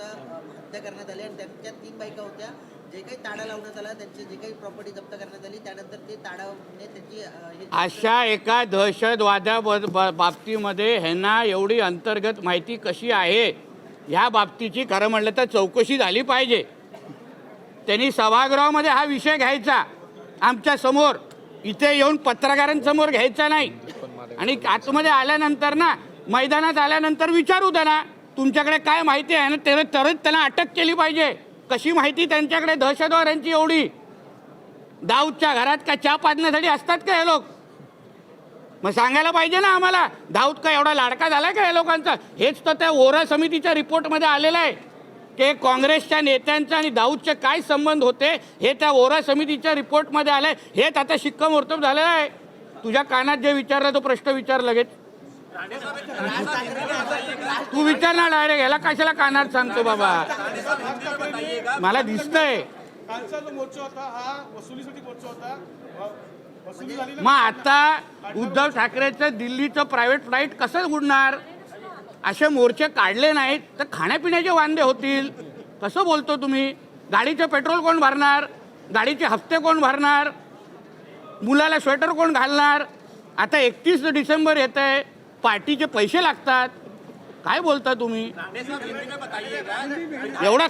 त्यांचा हत्या करण्यात आली आणि त्यांच्या तीन बायका होत्या. जे काही ताडा लावण्यात आला त्यांची जे काही प्रॉपर्टी जप्त करण्यात आली त्यानंतर ते ताडाने त्यांची अशा एका दहशतवादा बाबतीमध्ये ह्यांना एवढी अंतर्गत माहिती कशी आहे ह्या बाबतीची खरं म्हणलं तर चौकशी झाली पाहिजे. त्यांनी सभागृहामध्ये हा विषय घ्यायचा. आमच्यासमोर इथे येऊन पत्रकारांसमोर घ्यायचा नाही. आणि आतमध्ये आल्यानंतर ना मैदानात आल्यानंतर विचारू त्यांना. तुमच्याकडे काय माहिती आहे ना तर तरच त्यांना अटक केली पाहिजे. कशी माहिती त्यांच्याकडे? दहशतवाद्यांची एवढी. दाऊदच्या घरात का चहा पाजण्यासाठी असतात का हे लोक? मग सांगायला पाहिजे ना आम्हाला दाऊद का एवढा लाडका झाला का या लोकांचा? हेच तर त्या ओरा समितीच्या रिपोर्टमध्ये आलेलं आहे. की काँग्रेसच्या नेत्यांचा आणि दाऊदचे काय संबंध होते हे त्या ओरा समितीच्या रिपोर्टमध्ये आलं आहे हेच आता शिक्कामोर्तब झालेलं आहे. तुझ्या कानात जे विचारलं तो प्रश्न विचार लगेच. तू विचार ना डायरेक्ट याला कशाला कानात सांगतो बाबा? मला दिसतंय. मग आता उद्धव ठाकरेचं दिल्लीचं प्रायव्हेट फ्लाईट कसं उडणार? असे मोर्चे काढले नाहीत तर खाण्यापिण्याचे वांदे होतील. कसं बोलतो तुम्ही? गाडीचं पेट्रोल कोण भरणार? गाडीचे हप्ते कोण भरणार? मुलाला स्वेटर कोण घालणार? आता एकतीस डिसेंबर येत आहे पार्टीचे पैसे लागतात. काय बोलता तुम्ही? एवढा